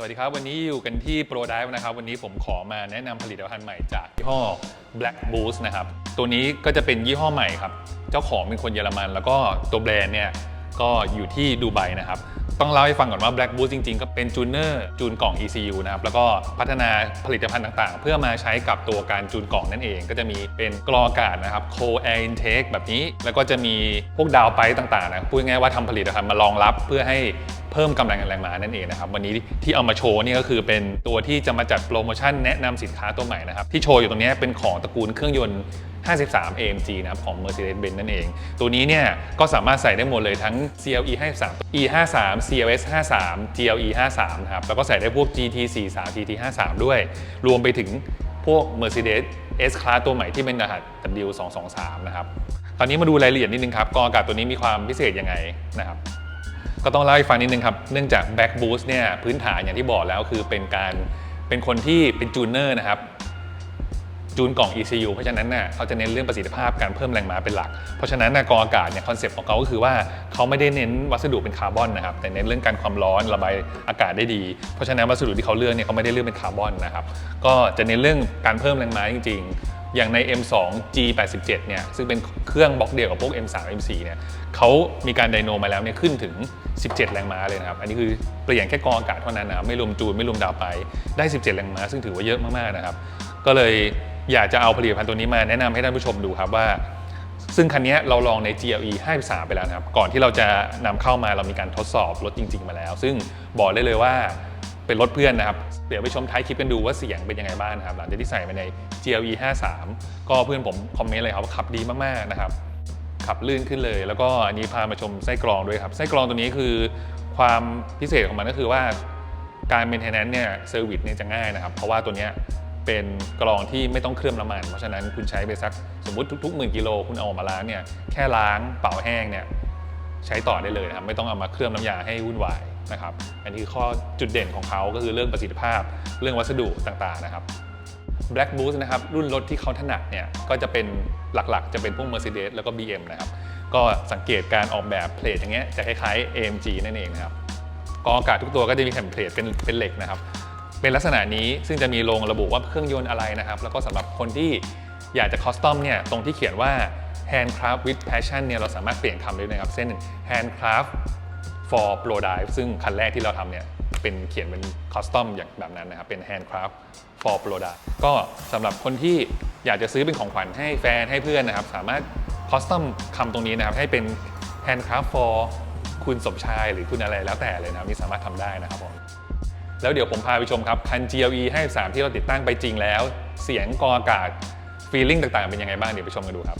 สวัสดีครับวันนี้อยู่กันที่ Pro Dive นะครับ วันนี้ผมขอมาแนะนำผลิตภัณฑ์ใหม่จากยี่ห้อ Black Boost นะครับ ตัวนี้ก็จะเป็นยี่ห้อใหม่ครับ เจ้าของเป็นคนเยอรมัน แล้วก็ตัวแบรนด์เนี่ยก็อยู่ที่ดูไบนะครับ ต้องเล่าให้ฟังก่อนว่า Black Boost จริงๆ ก็เป็นจูเนอร์จูนกล่อง ECU นะครับ แล้วก็พัฒนาผลิตภัณฑ์ต่างๆ เพื่อมาใช้กับตัวการจูนกล่องนั่นเอง ก็จะมีเป็นกรออากาศนะครับ Cold Air Intake แบบนี้ แล้วก็จะมีพวกดาวไปต่างๆนะพูดง่ายๆว่าทำผลิตภัณฑ์มารองรับเพื่อให้ พิ่มกำลังแรงม้านั่นเองนะครับวันนี้ที่เอามาโชว์นี่ก็คือเป็นตัวที่จะมาจัดโปรโมชั่นแนะนำสินค้าตัวใหม่นะครับที่โชว์อยู่ตรงนี้เป็นของตระกูลเครื่องยนต์ 53 AMG นะครับของ Mercedes-Benz นั่นเอง ตัวนี้เนี่ยก็สามารถใส่ได้หมดเลยทั้ง CLE 53 E 53 CLS 53 GLE 53นะครับแล้วก็ใส่ได้พวก GT 43 GT 53ด้วย รวมไปถึงพวก Mercedes S Class ตัวใหม่ที่เป็นรหัส W 223 นะครับ ตอนนี้มาดูรายละเอียดนิดนึงครับกองอากาศตัวนี้มีความพิเศษยังไงนะครับ ก็ต้องเล่าให้ฟังนิดนึงครับ เนื่องจาก Back Boost เนี่ยพื้นฐานอย่างที่บอกแล้วคือเป็นการเป็นคนที่เป็นจูนเนอร์นะครับจูนกล่อง ECU เพราะฉะนั้นน่ะเขาจะเน้นเรื่องประสิทธิภาพการเพิ่มแรงม้าเป็นหลัก เพราะฉะนั้นน่ะกองอากาศเนี่ยคอนเซปต์ของเขาก็คือว่าเขาไม่ได้เน้นวัสดุเป็นคาร์บอนนะครับแต่เน้นเรื่องการความร้อนระบายอากาศได้ดี เพราะฉะนั้นวัสดุที่เขาเลือกเนี่ยเขาไม่ได้เลือกเป็นคาร์บอนนะครับก็จะเน้นเรื่องการเพิ่มแรงม้าจริง ๆ อย่างใน M2 G87 เนี่ยซึ่งเป็นเครื่องบล็อกเดียวกับพวก M3 M4 เนี่ยเขามีการไดโนมาแล้วเนี่ยขึ้นถึง 17 แรงม้าเลยนะครับ อันนี้คือเปลี่ยนแค่กองอากาศเท่านั้นนะไม่รวมจูนไม่รวมดาวไปได้ 17 แรงม้า ซึ่งถือว่าเยอะมากๆนะครับ ก็เลยอยากจะเอาผลิตภัณฑ์ตัวนี้มาแนะนำให้ท่านผู้ชมดูครับว่า ซึ่งคันนี้เราลองใน GLE 53 ไปแล้วนะครับ ก่อนที่เราจะนำเข้ามาเรามีการทดสอบรถจริง ๆ มาแล้ว ซึ่งบอกได้เลยว่า เป็นรถเพื่อนนะครับ เดี๋ยวไปชมท้ายคลิปกันดูว่าเสียงเป็นยังไงบ้างนะครับ หลังจากที่ใส่ไปใน GLE 53 ก็เพื่อนผมคอมเมนต์เลยครับว่าขับดีมากๆนะครับ ขับลื่นขึ้นเลย แล้วก็อันนี้พามาชมไส้กรองด้วยครับ ไส้กรองตัวนี้คือความพิเศษของมันก็คือว่าการเมนเทนแนนซ์เนี่ยเซอร์วิสเนี่ยจะง่ายนะครับ เพราะว่าตัวเนี้ยเป็นกรองที่ไม่ต้องเคลือบน้ำมัน เพราะฉะนั้นคุณใช้ไปสักสมมติทุกๆหมื่นกิโลคุณเอาออกมาล้างเนี่ยแค่ล้างเป่าแห้งเนี่ยใช้ต่อได้เลยนะครับไม่ต้องเอามาเคลือบน้ำยาให้วุ่นวาย นะครับ อันนี้คือข้อจุดเด่นของเขาก็คือเรื่องประสิทธิภาพ เรื่องวัสดุต่างๆนะครับ Black Boost นะครับรุ่นรถที่เขาถนัดเนี่ยก็จะเป็นหลักๆ จะเป็นพวก Mercedes แล้วก็ BM นะครับก็สังเกตการออกแบบเพลทอย่างเงี้ยจะคล้ายๆ AMG นั่นเองนะครับกองอากาศทุกตัวก็จะมีแผ่นเพลทเป็นเป็นเหล็กนะครับ เป็นลักษณะนี้ซึ่งจะมีลงระบุว่าเครื่องยนต์อะไรนะครับ แล้วก็สำหรับคนที่อยากจะคอสตอมเนี่ยตรงที่เขียนว่า handcraft with passion เนี่ยเราสามารถเปลี่ยนคำได้นะครับ เส้น handcraft for pro dive ซึ่งคันแรกที่เราทำเนี่ยเป็นเขียนเป็นคอสตอมอย่างแบบนั้นนะครับ เป็น handcraft for pro dive ก็สำหรับคนที่อยากจะซื้อเป็นของขวัญให้แฟนให้เพื่อนนะครับ สามารถคอสตอมคำตรงนี้นะครับ ให้เป็น handcraft for คุณสมชายหรือคุณอะไรแล้วแต่เลยนะครับนี่สามารถทำได้นะครับผมแล้วเดี๋ยวผมพาไปชมครับคัน GLE 53ที่เราติดตั้งไปจริงแล้ว เสียงกออากาศฟีลลิ่งต่างๆ เป็นยังไงบ้างเดี๋ยวไปชมกันดูครับ